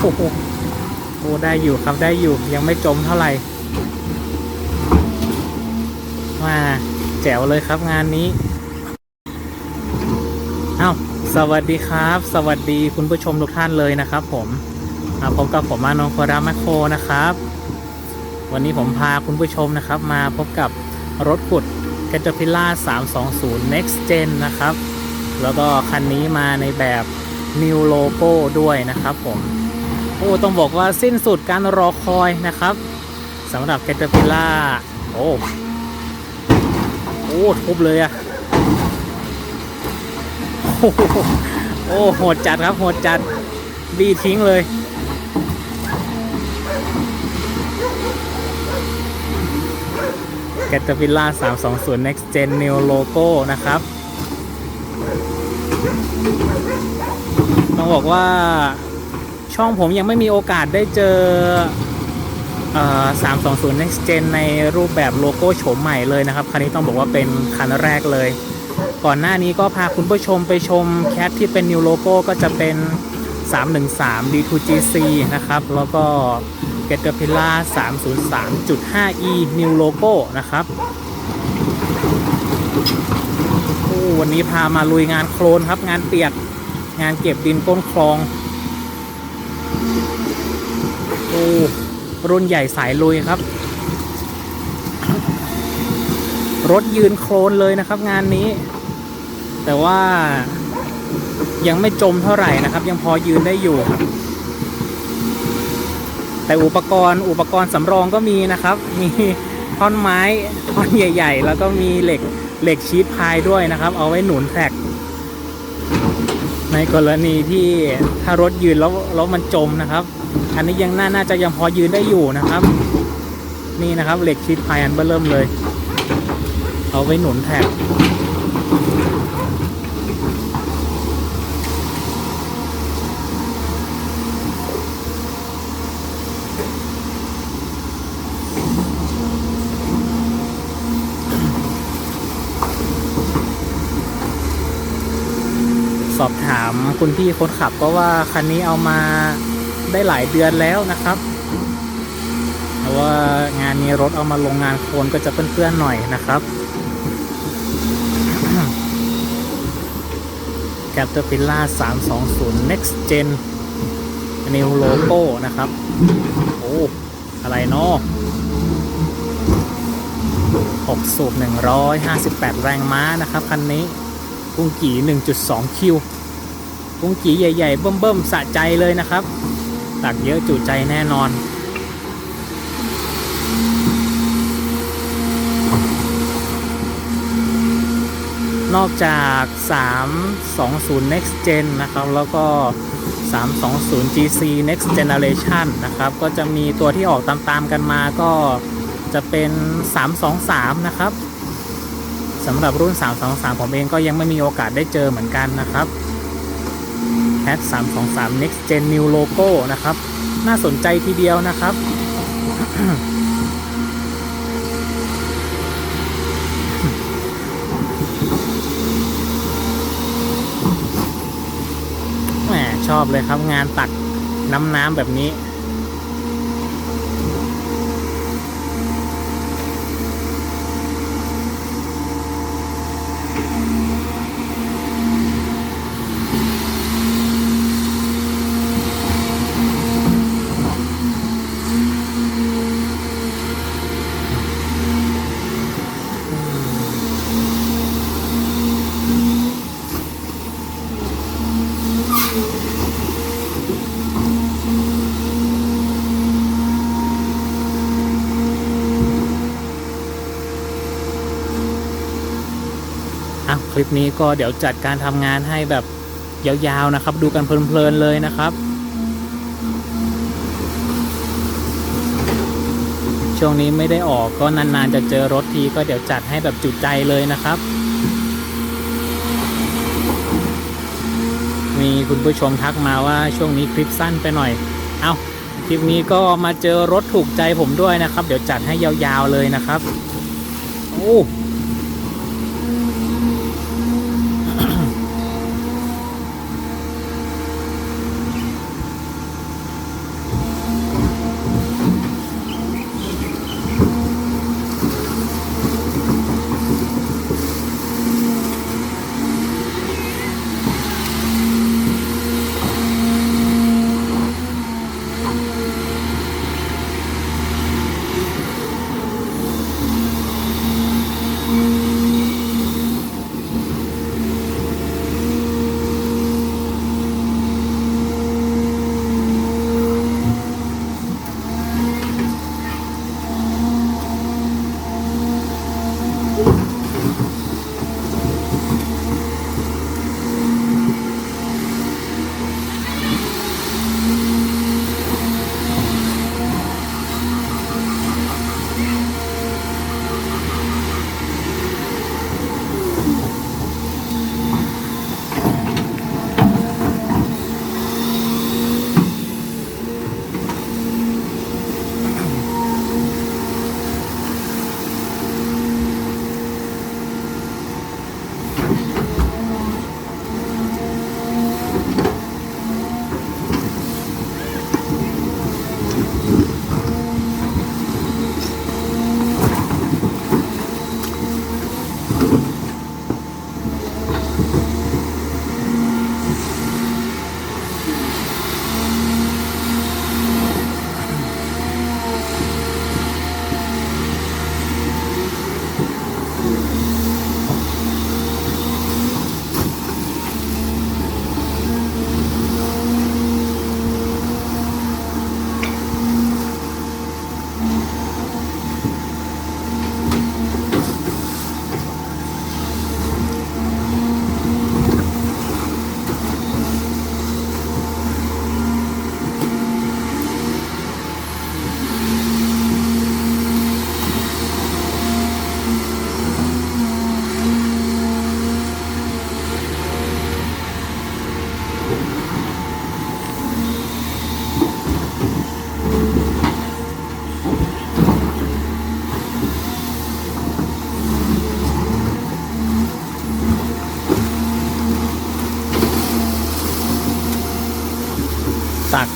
โหโอ้ได้อยู่ครับได้อยู่ยังไม่จมเท่าไหร่มาแจ๋วเลยครับงานนี้เอ้าสวัสดีครับ สวัสดีคุณผู้ชมทุกท่านเลยนะครับ ผมพบกับผมมานงโครามคโคนะครับ วันนี้ผมพาคุณผู้ชมนะครับ มาพบกับรถขุด Caterpillar 320 Next Gen นะครับ แล้วก็คันนี้มาในแบบ New Logo ด้วยนะครับผม อ้ต้องบอกว่าสิ้นสุดการรอคอยนะครับสำหรับ Caterpillar โอ้โอ้ทุบเลยอะโอ้โหโอ้โหดจัดครับโหดจัดบีทิ้งเลย Caterpillar 320 Next Gen New Logo นะครับ ต้องบอกว่า ช่องผมยังไม่มีโอกาสได้เจอเอ่อ320 Next Gen ในรูปแบบโลโก้โฉมใหม่เลยนะครับ คันนี้ต้องบอกว่าเป็นคันแรกเลย ก่อนหน้านี้ก็พาคุณผู้ชมไปชมแคทที่เป็น New Logo ก็จะเป็น 313 D2GC นะครับ แล้วก็ Caterpillar 303.5E New Logo นะครับวันนี้พามาลุยงานโคลนครับ งานเปียกงานเก็บดินก้นคลอง โอ้รุ่นใหญ่สายลุยครับ รถยืนโคลนเลยนะครับ งานนี้ แต่ว่ายังไม่จมเท่าไหร่นะครับ ยังพอยืนได้อยู่ แต่อุปกรณ์อุปกรณ์สำรองก็มีนะครับ มีท่อนไม้ท่อนใหญ่ ๆ แล้วก็มีเหล็กเหล็กชีทพายด้วยนะครับ เอาไว้หนุนแท็ก ในกรณีที่ถ้ารถยืนแล้วแล้วมันจมนะครับ อันนี้ยังน่าน่าจะยังพอยืนได้อยู่นะครับ นี่นะครับเหล็กชิดพายอันเบื้อเริ่มเลย เอาไว้หนุนแท็ก อบถามคุณพี่คนขับก็ว่าคันนี้เอามาได้หลายเดือนแล้วนะครับแต่ว่างานนี้รถเอามาลงงานโคลนก็จะเปื้อนๆหน่อยนะครับ Caterpillar 320 Next Gen New Logo นะครับ โอ้ อะไรเนาะ6สูบ158 แรงม้านะครับ คันนี้ กุ้งกี่1.2 คิว กุ้งกี่ใหญ่ ๆ เบิ่มๆ สะใจเลยนะครับ ตักเยอะจุใจแน่นอน นอกจาก 320 Next Gen นะครับ แล้วก็ 320 GC Next Generation นะครับ ก็จะมีตัวที่ออกตามๆกันมาก็จะเป็น 323 นะครับ สำหรับรุ่น 323 ผมเองก็ยังไม่มีโอกาสได้เจอเหมือนกันนะครับ c a t 323 Next Gen New Logo นะครับ น่าสนใจทีเดียวนะครับแหมชอบเลยครับงานตักน้ำน้ำแบบนี้ คลิปนี้ก็เดี๋ยวจัดการทำงานให้แบบยาวๆนะครับ ดูกันเพลินๆเลยนะครับ ช่วงนี้ไม่ได้ออกก็นานๆจะเจอรถทีก็เดี๋ยวจัดให้แบบจุใจเลยนะครับ มีคุณผู้ชมทักมาว่าช่วงนี้คลิปสั้นไปหน่อย เอาคลิปนี้ก็มาเจอรถถูกใจผมด้วยนะครับ เดี๋ยวจัดให้ยาวๆเลยนะครับ โอ้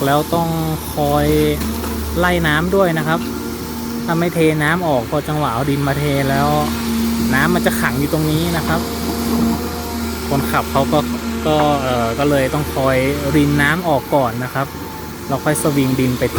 แล้วต้องคอยไล่น้ำด้วยนะครับ ถ้าไม่เทน้ำออกพอจังหวะเอาดินมาเทแล้ว น้ำมันจะขังอยู่ตรงนี้นะครับ คนขับเขาก็ก็เออก็เลยต้องคอยรินน้ำออกก่อนนะครับ เราค่อยสวิงดินไปเท